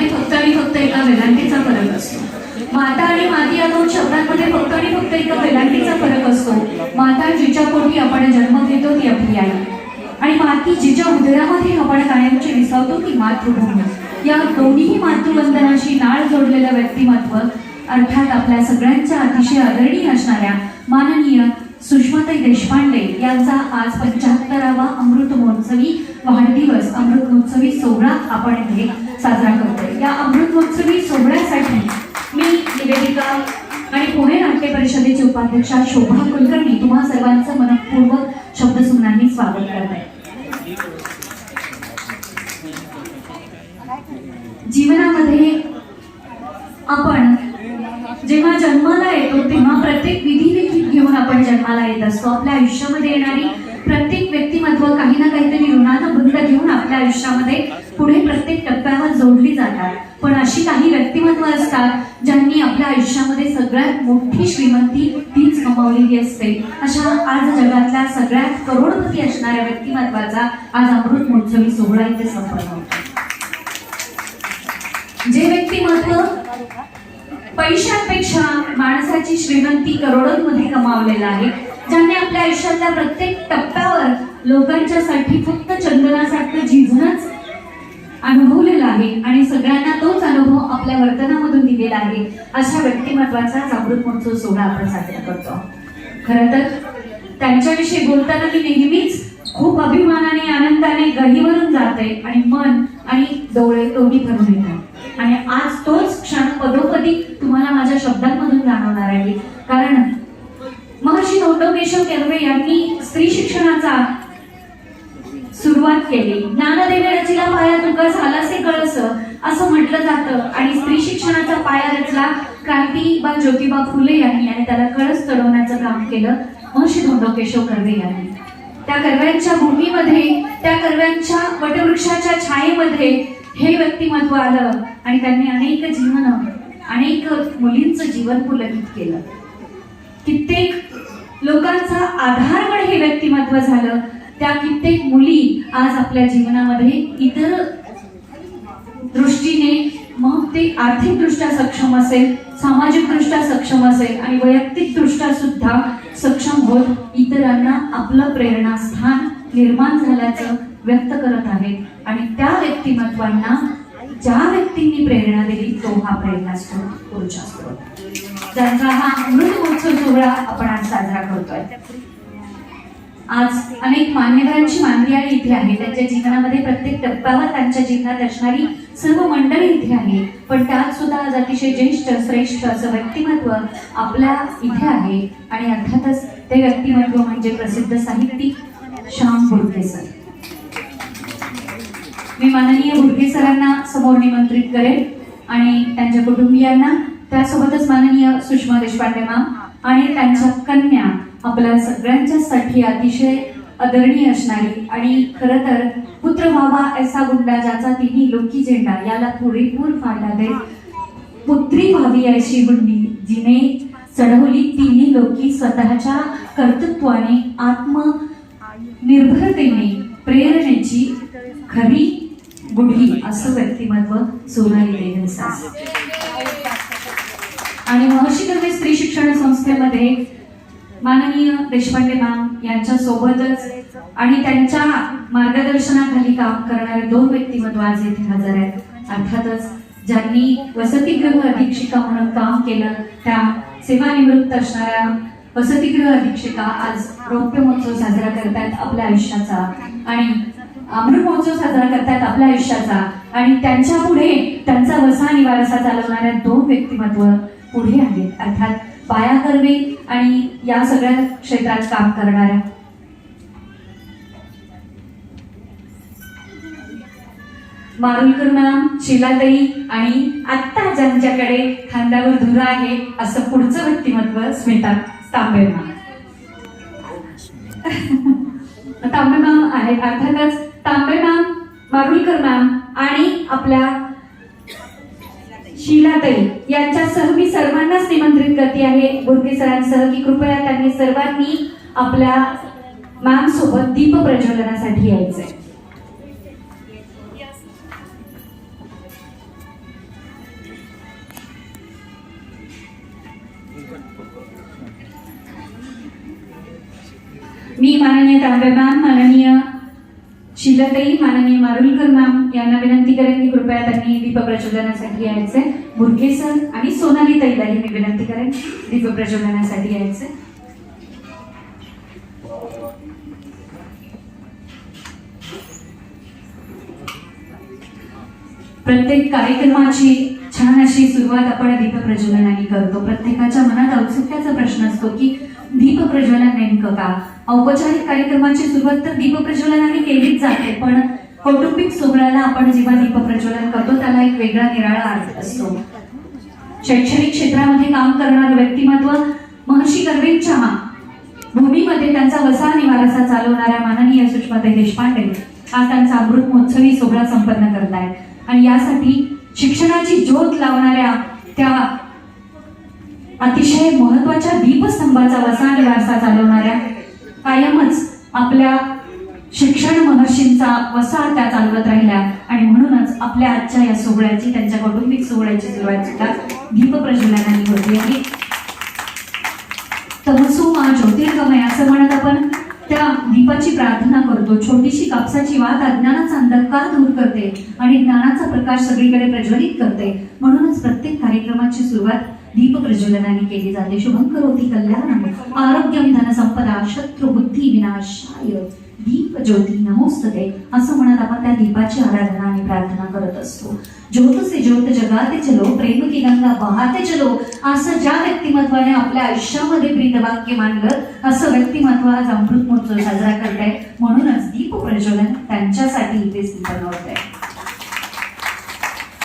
शब्दांमध्ये फक्त आणि फक्त एका वेलांटीचा फरक असतो. माता आणि माती या दोन शब्दांमध्ये फक्त आणि फक्त एका वेलांटीचा फरक असतो. माता जिच्या पोटी आपण जन्म घेतो ती आपली आई. आणि माती जिच्या उदरामध्ये आपण कायमची विसावतो ती मातृभूमी. या दोन्हीही मातृवंदनाशी नाळ जोडलेलं व्यक्तिमत्व अर्थात आपल्या सगळ्यांच्या अतिशय आदरणीय असणाऱ्या माननीय सुषमाताई देशपांडे यांचा आज पंच्याहत्तरावा अमृत महोत्सवी वाढदिवस अमृत महोत्सवी सोहळा आपण इथे साजरा करतोय. या अमृत महोत्सवी सोहळ्यासाठी मी निवेदिका आणि पुणे नाट्य परिषदेचे उपाध्यक्षा शोभा कुलकर्णी तुम्हा सर्वांचं मनपूर्वक शब्दसुमनांनी स्वागत करत आहे जीवनामध्ये आपण जेव्हा जन्माला येतो तेव्हा प्रत्येक आपण जन्माला येत असतो. आपल्या आयुष्यामध्ये येणारी प्रत्येक व्यक्तिमत्व काही ना काहीतरी ऋणानं बंध घेऊन आपल्या आयुष्यामध्ये पुढे प्रत्येक टप्प्यावर जोडली जातात. पण अशी काही व्यक्तिमत्व असतात ज्यांनी आपल्या आयुष्यामध्ये सगळ्यात मोठी श्रीमंती तीच कमावलेली असते. अशा आज जगातल्या सगळ्यात करोडपती असणाऱ्या व्यक्तिमत्वाचा आज अमृत महोत्सवी सोहळा इथे संपन्न होतो. जे व्यक्तिमत्व पैशांपेक्षा माणसाची श्रीमंती करोडोंमध्ये कमावलेला आहे ज्यांनी आपल्या आयुष्यातल्या प्रत्येक टप्प्यावर लोकांच्यासाठी फक्त चंदनासारखं झिजणच अनुभवलेला आहे आणि सगळ्यांना तोच अनुभव आपल्या वर्तनामधून दिलेला आहे अशा व्यक्तिमत्वाचा अमृत महोत्सव सोहळा आपण साजरा करतो. खरं तर त्यांच्याविषयी बोलताना मी नेहमीच खूप अभिमानाने आनंदाने गहीवरून जाते आणि मन आणि डोळे दोन्ही भरून येतात. आणि आज तोच केशव कर्वे यांनी स्त्री शिक्षणाचा सुरुवात केली. ज्ञानदेवे रचिला पाया तुका झालासे कळस असं म्हटलं जातं. आणि स्त्री शिक्षणाचा पाया रचला क्रांतीबा ज्योतिबा फुले यांनी आणि त्याला कळस चढवण्याचं काम केलं महर्षी धोंडोकेशव कर्वे यांनी. त्या कर्व्यांच्या भूमीमध्ये त्या कर्व्यांच्या वटवृक्षाच्या छायेमध्ये हे व्यक्तिमत्व आलं आणि त्यांनी अनेक जीवन अनेक मुलींचं जीवन पुलकित केलं. कित्येक लोकांचा आधारवड हे व्यक्तिमत्व झालं. त्या कित्येक मुली आज आपल्या जीवनामध्ये इतर दृष्टीने मग ते आर्थिकदृष्ट्या सक्षम असेल सामाजिकदृष्ट्या सक्षम असेल आणि वैयक्तिकदृष्ट्या सुद्धा सक्षम होत इतरांना आपलं प्रेरणास्थान निर्माण झाल्याचं व्यक्त करत आहेत. आणि त्या व्यक्तिमत्वांना ज्या व्यक्तींनी प्रेरणा दिली तो हा प्रेरणास्त्रोत पुरुष असतो ज्यांचा हा अमृत महोत्सव सोहळा आपण आज साजरा करतोय. आज अनेक मान्यवरांची मानवी इथे आहे. त्यांच्या जीवनामध्ये प्रत्येक टप्प्यावर त्यांच्या जीवनात असणारी सर्व मंडळी इथे आहे. पण त्यात सुद्धा आज अतिशय ज्येष्ठ श्रेष्ठ असं व्यक्तिमत्व आपल्या इथे आहे. आणि अर्थातच ते व्यक्तिमत्व म्हणजे प्रसिद्ध साहित्यिक श्याम बुडके सर. मी माननीय बुडके सरांना समोर निमंत्रित करेन आणि त्यांच्या कुटुंबियांना त्यासोबतच माननीय सुषमा देशपांडे मॅम आणि त्यांच्या कन्या आपल्या सगळ्यांच्यासाठी अतिशय आदरणीय असणारी आणि खर तर पुत्र व्हावा ऐसा गुंडा ज्याचा तिन्ही लोकी झेंडा याला पुरेपूर फाटा दे. पुत्री व्हावी अशी गुंडी जिने चढवली तिन्ही लोकी स्वतःच्या कर्तृत्वाने आत्मनिर्भरतेने प्रेरणेची खरी गुढी असं व्यक्तिमत्व सोनाली देहसास आणि महर्षी कर्वे स्त्री शिक्षण संस्थेमध्ये माननीय देशपांडे मॅम यांच्या सोबतच आणि त्यांच्या मार्गदर्शनाखाली काम करणारे दोन व्यक्तिमत्व आज येथे हजर आहेत. अर्थातच ज्यांनी वसतिगृह अधीक्षिका म्हणून काम केलं त्या सेवानिवृत्त असणाऱ्या वसतिगृह अधीक्षिका आज रौप्य महोत्सव साजरा करतायत आपल्या आयुष्याचा आणि अमृत महोत्सव साजरा करतायत आपल्या आयुष्याचा. आणि त्यांच्या पुढे त्यांचा वसा निवारसा चालवणाऱ्या दोन व्यक्तिमत्व पुढे आहेत. अर्थात पाया कर्वे आणि या सगळ्या क्षेत्रात काम करणाऱ्या. मारुलकर मॅम शिलाताई आणि आत्ता ज्यांच्याकडे खांद्यावर धुरा आहे असं पुढचं व्यक्तिमत्व स्मिता तांबे मॅम. तांबे मॅम आहेत. अर्थातच तांबे मॅम मारुलकर मॅम आणि आपल्या शीलाताई यांच्यासह मी सर्वांनाच निमंत्रित करते आहे. बोरके सरांसह की कृपया त्यांनी सर्वांनी आपल्या मॅम सोबत दीप प्रज्वलनासाठी यायचंय. मी माननीय तांबे मॅम माननीय शिलाताई माननीय मारुलकर मॅम यांना विनंती करेन की कृपया त्यांनी दीप प्रज्वलनासाठी यायचे. बुरके सर आणि सोनाली ताईलाही मी विनंती करेन दीप प्रज्वलनासाठी यायचे. प्रत्येक कार्यक्रमाची छान अशी सुरुवात आपण दीप प्रज्वलनाने करतो. प्रत्येकाच्या मनात औत्सुक्याचा प्रश्न असतो की दीप प्रज्वलन नेमकं का? औपचारिक कार्यक्रमाची सुरुवात तर दीप प्रज्वलनाने केलीच जाते पण कौटुंबिक सोहळ्याला आपण जेव्हा दीप प्रज्वलन करतो त्याला एक वेगळा निराळा अर्थ असतो. शैक्षणिक क्षेत्रामध्ये काम करणारं व्यक्तिमत्व महर्षी कर्वेंच्या भूमीमध्ये त्यांचा वसा निवारसा चालवणाऱ्या माननीय सुषमाताई देशपांडे हा त्यांचा अमृत महोत्सवी सोहळा संपन्न करत आहेत आणि यासाठी शिक्षणाची ज्योत लावणाऱ्या त्या अतिशय महत्त्वाच्या दीपस्तंभाचा वसा निवारसा चालवणाऱ्या आपल्या शिक्षण महर्षींचा वसा त्या चालवत राहिल्या. आणि म्हणूनच आपल्या आजच्या या सोहळ्याची त्यांच्या कौटुंबिक सोहळ्याची सुरुवात सुद्धा दीप प्रज्वलनाने होती आणि तमसो मा ज्योतिर्गमय असं म्हणत आपण त्या दीपाची प्रार्थना करतो. छोटीशी कापसाची वात अज्ञानाचा अंधकार दूर करते आणि ज्ञानाचा प्रकाश सगळीकडे प्रज्वलित करते. म्हणूनच प्रत्येक कार्यक्रमाची सुरुवात दीप प्रज्वलनाने केली जाते. शुभंकर करोती कल्याण आरोग्यम धन संपदा शत्रू बुद्धी विनाशाय. दीप ज्योती नमोस्तते. असं म्हणत आपण त्या दीपाची आराधना आणि प्रार्थना करत असतो. ज्योत से ज्योत जगाते चलो प्रेम की गंगा बहाते चलो. असं ज्या व्यक्तिमत्वाने आपल्या आयुष्यामध्ये प्रीतवाक्य मांडलं असं व्यक्तिमत्व आज अमृत महोत्सव साजरा करताय म्हणूनच दीप प्रज्वलन त्यांच्यासाठी इथेच संपन्न आहे